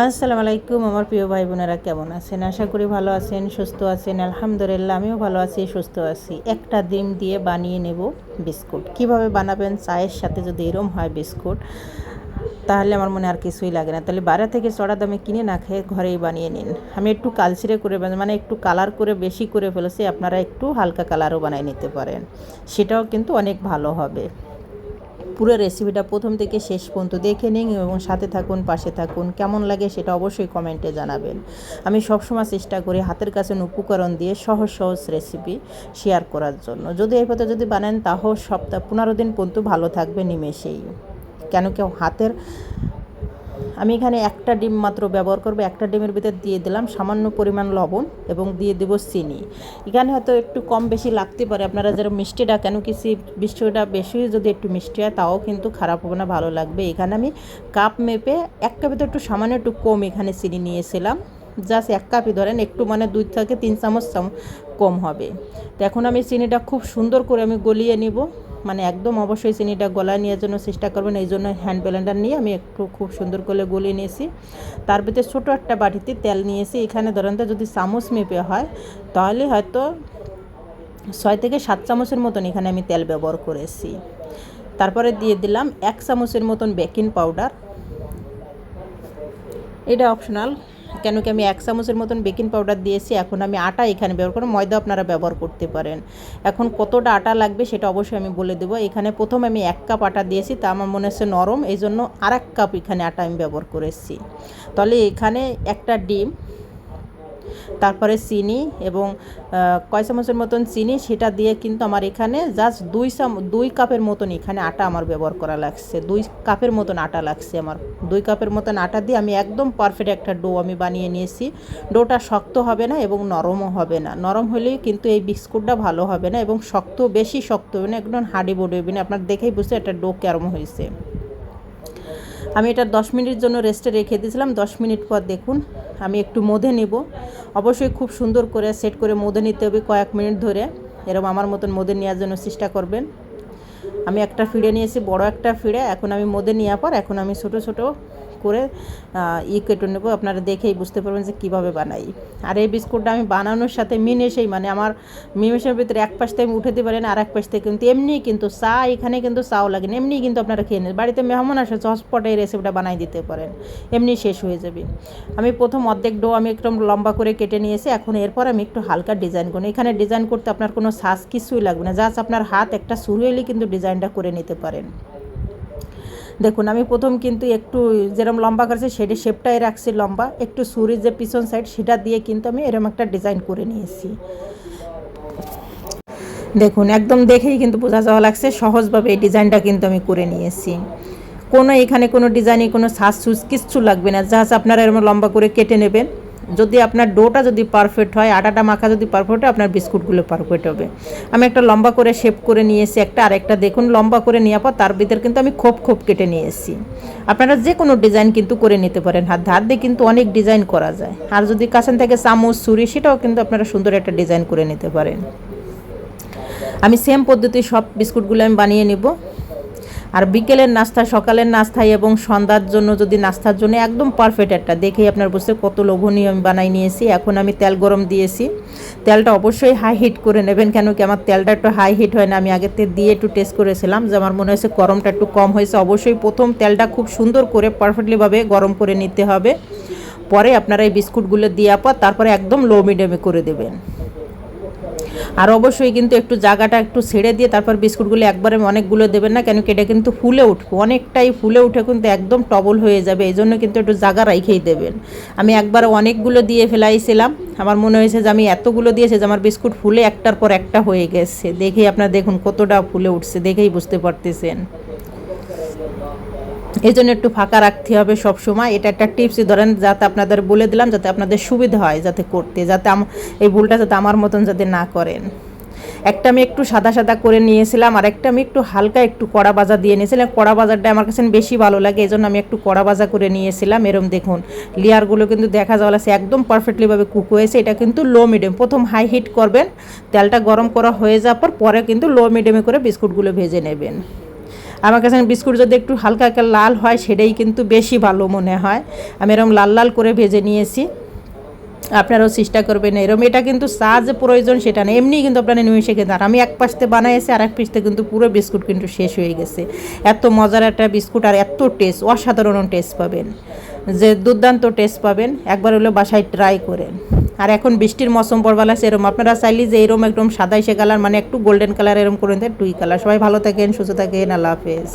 আসসালামু আলাইকুম আমার প্রিয় ভাই বোনেরা কেমন আছেন? আশা করি ভালো আছেন, সুস্থ আছেন। আলহামদুলিল্লাহ, আমিও ভালো আছি, সুস্থ আছি। একটা ডিম দিয়ে বানিয়ে নেব বিস্কুট। কীভাবে বানাবেন? চায়ের সাথে যদি এরম হয় বিস্কুট, তাহলে আমার মনে আর কিছুই লাগে না। তাহলে বাইরে থেকে চড়া দামে কিনে না খেয়ে ঘরেই বানিয়ে নিন। আমি একটু কালচিরে করে মানে একটু কালার করে বেশি করে ফেলেছি, আপনারা একটু হালকা কালারও বানিয়ে নিতে পারেন। সেটাও কিন্তু অনেক ভালো হবে। পুরো রেসিপিটা প্রথম থেকে শেষ পর্যন্ত দেখে নিন এবং সাথে থাকুন, পাশে থাকুন। কেমন লাগে সেটা অবশ্যই কমেন্টে জানাবেন। আমি সবসময় চেষ্টা করি হাতের কাছে উপকরণ দিয়ে সহজ সহজ রেসিপি শেয়ার করার জন্য। যদি এই পথে যদি বানান তাও সপ্তাহ পনেরো দিন পর্যন্ত ভালো থাকবে নিমেষেই। কেন কেউ হাতের আমি এখানে একটা ডিম মাত্র ব্যবহার করব, একটা ডিমের ভিতর দিয়ে দিলাম সামান্য পরিমাণ লবণ এবং দিয়ে দেবো চিনি। এখানে হয়তো একটু কম বেশি লাগতে পারে, আপনারা যারা মিষ্টিটা কেন কি মিষ্টিটা বেশি যদি একটু মিষ্টি হয়, তাও কিন্তু খারাপ হবে না, ভালো লাগবে। এখানে আমি কাপ মেপে এক কাপে তো একটু সামান্য একটু কম এখানে চিনি নিয়েছিলাম। জাস্ট এক কাপই ধরেন, একটু মানে দুই থেকে তিন চামচ কম হবে। তো এখন আমি চিনিটা খুব সুন্দর করে আমি গলিয়ে নিব। মানে একদম অবশ্যই চিনিটা গলায় নেওয়ার জন্য চেষ্টা করবেন, এই জন্য হ্যান্ড ব্লেন্ডার নিয়ে আমি একটু খুব সুন্দর করে গলিয়ে নিয়েছি। তার ভিতরে ছোটো একটা বাটিতে তেল নিয়েছি, এখানে ধরেন তো যদি চামচ মেপে হয়, তাহলে হয়তো ছয় থেকে সাত চামচের মতন এখানে আমি তেল ব্যবহার করেছি। তারপরে দিয়ে দিলাম এক চামচের মতন বেকিং পাউডার এটা অপশনাল কেন কি আমি এক চামচের মতন বেকিং পাউডার দিয়েছি, এখন আমি আটা এখানে ব্যবহার করব ময়দা আপনারা ব্যবহার করতে পারেন। এখন কতটা আটা লাগবে সেটা অবশ্যই আমি বলে দেবো। এখানে প্রথম আমি এক কাপ আটা দিয়েছি, তা আমার মনে হচ্ছে নরম এই জন্য আর এক কাপ এখানে আটা আমি ব্যবহার করেছি। তাহলে এখানে একটা ডিম তারপরে চিনি এবং কয় চামচের মতন চিনি সেটা দিয়ে কিন্তু আমার এখানে জাস্ট দুই চাম দুই কাপের মতন এখানে আটা আমার ব্যবহার করা লাগছে। দুই কাপের মতন আটা লাগছে আমার। দুই কাপের মতন আটা দিয়ে আমি একদম পারফেক্ট একটা ডো আমি বানিয়ে নিয়েছি। ডোটা শক্ত হবে না এবং নরমও হবে না। নরম হলেই কিন্তু এই বিস্কুটটা ভালো হবে না এবং শক্ত, বেশি শক্ত হবে না। একদম হাডি বোর্ড হবে না। আপনার দেখেই বুঝতে একটা ডো কেরম হয়েছে। আমি এটা দশ মিনিট জন্য রেস্টে রেখে দিয়েছিলাম। দশ মিনিট পর দেখুন, আমি একটু মধে নেব। অবশ্যই খুব সুন্দর করে সেট করে মধে নিতে হবে কয়েক মিনিট ধরে। এরকম আমার মতন মধে নেওয়ার জন্য চেষ্টা করবেন। আমি একটা ফিড়ে নিয়েছি, বড় একটা ফিড়ে এখন আমি মধে নেওয়ার পর, এখন আমি ছোট ছোট করে ই কেটে নেব। আপনারা দেখেই বুঝতে পারবেন যে কীভাবে বানাই। আর এই বিস্কুটটা আমি বানানোর সাথে মিনেশেই মানে আমার মিমেশের ভিতরে এক পাশ থেকে আমি উঠে দিতে পারেন আর এক পাশ থেকে কিন্তু এমনি কিন্তু চা, এখানে কিন্তু চাও লাগে না, এমনি কিন্তু আপনারা খেয়ে নেন। বাড়িতে মেহমান আসে চটপটে এই রেসিপিটা বানাই দিতে পারেন। এমনি শেষ হয়ে যাবে। আমি প্রথম অর্ধেক ডো আমি একদম লম্বা করে কেটে নিয়েছি, এখন এরপর আমি একটু হালকা ডিজাইন করি এখানে ডিজাইন করতে আপনার কোনো সাজ কিছুই লাগবে না জাস্ট আপনার হাত একটা শুরু এলে কিন্তু ডিজাইনটা করে নিতে পারেন। দেখুন, আমি প্রথম কিন্তু একটু যেরকম লম্বা করেছি, সেটি শেপটাই রাখছি লম্বা। একটু সুরির যে পিছন সাইড সেটা দিয়ে কিন্তু আমি এরকম একটা ডিজাইন করে নিয়েছি। দেখুন, একদম দেখেই কিন্তু বোঝা যাওয়া লাগছে, সহজভাবে এই ডিজাইনটা কিন্তু আমি করে নিয়েছি। কোনো এখানে কোনো ডিজাইনে কোনো সাজ সুজ কিচ্ছু লাগবে না, জাস্ট আপনারা এরকম লম্বা করে কেটে নেবেন। যদি আপনার ডোটা যদি পারফেক্ট হয়, আটাটা মাখা যদি পারফেক্ট হয়, আপনার বিস্কুটগুলো পারফেক্ট হবে। আমি একটা লম্বা করে শেপ করে নিয়েছি একটা আরেকটা দেখুন লম্বা করে নেওয়ার পর তার ভিতরে কিন্তু আমি খোপ খোপ কেটে নিয়েছি। আপনারা যে কোনো ডিজাইন কিন্তু করে নিতে পারেন। হাত হাত দিয়ে কিন্তু অনেক ডিজাইন করা যায়। আর যদি কাছেন থেকে চামচ, ছুরি, সেটাও কিন্তু আপনারা সুন্দর একটা ডিজাইন করে নিতে পারেন। আমি সেম পদ্ধতি সব বিস্কুটগুলো আমি বানিয়ে নেব। আর বিকেলের নাস্তা, সকালের নাস্তায় এবং সন্ধ্যার জন্য যদি নাস্তার জন্য একদম পারফেক্ট একটা। দেখেই আপনার বুঝতে কত লোভনীয় আমি বানাই নিয়েছি। এখন আমি তেল গরম দিয়েছি। তেলটা অবশ্যই হাই হিট করে নেবেন, কেন কি আমার তেলটা একটু হাই হিট হয় না। আমি আগের থেকে দিয়ে একটু টেস্ট করেছিলাম, যে আমার মনে হয়েছে গরমটা একটু কম হয়েছে। অবশ্যই প্রথম তেলটা খুব সুন্দর করে পারফেক্টলিভাবে গরম করে নিতে হবে। পরে আপনারা এই বিস্কুটগুলো দেওয়ার পর তারপরে একদম লো মিডিয়ামে করে দেবেন। আর অবশ্যই কিন্তু একটু জায়গাটা একটু ছেড়ে দিয়ে তারপর বিস্কুটগুলো একবারে অনেকগুলো দেবেন না, কেন কি এটা কিন্তু ফুলে উঠবে অনেকটাই ফুলে উঠে কিন্তু একদম টবল হয়ে যাবে, এই জন্য কিন্তু একটু জায়গা রাইখেই দেবেন। আমি একবার অনেকগুলো দিয়ে ফেলাইছিলাম, আমার মনে হয়েছে যে আমি এতগুলো দিয়েছি যে আমার বিস্কুট ফুলে একটার পর একটা হয়ে গেছে। দেখেই আপনারা দেখুন কতটা ফুলে উঠছে, দেখেই বুঝতে পারতেছেন। এই জন্য একটু ফাঁকা রাখতে হবে সব সময় এটা একটা টিপসই ধরেন যাতে আপনাদের বলে দিলাম, যাতে আপনাদের সুবিধা হয় যাতে করতে, যাতে এই ভুলটা যাতে আমার মতন যাতে না করেন। একটা আমি একটু সাদা সাদা করে নিয়েছিলাম, আর একটা আমি একটু হালকা একটু কড়া বাজা দিয়ে নিয়েছিলাম। কড়া বাজারটা আমার কাছে বেশি ভালো লাগে এই জন্য আমি একটু কড়া বাজা করে নিয়েছিলাম। এরম দেখুন, লেয়ারগুলো কিন্তু দেখা যাওয়া লাগছে একদম পারফেক্টলিভাবে কুক হয়েছে। এটা কিন্তু লো মিডিয়াম প্রথম হাই হিট করবেন, তেলটা গরম করা হয়ে যাওয়ার পর, পরে কিন্তু লো মিডিয়ামে করে বিস্কুটগুলো ভেজে নেবেন। আমার কাছে বিস্কুট যদি একটু হালকা হালকা লাল হয়, সেটাই কিন্তু বেশি ভালো মনে হয়। আমি এরকম লাল লাল করে ভেজে নিয়েছি। আপনারাও চেষ্টা করবেন এরকম এটা কিন্তু চা যে প্রয়োজন, সেটা না। এমনি কিন্তু আপনারা নিমিশে খেতে আর আমি এক পাশতে বানাইছি আর এক পাশতে কিন্তু পুরো বিস্কুট কিন্তু শেষ হয়ে গেছে। এত মজার একটা বিস্কুট আর এত টেস্ট অসাধারণ টেস্ট পাবেন। যে দুর্দান্ত টেস্ট পাবেন, একবার হলো বাসায় ট্রাই করেন। আর এখন বৃষ্টির মৌসুম পরবালা সেরকম আপনারা চাইলে যে এরকম একদম সাদাইশে কালার মানে একটু গোল্ডেন কালার এরম করে দেন টুই কালার সবাই ভালো থাকেন, সুস্থ থাকেন, আল্লাহ হাফেজ।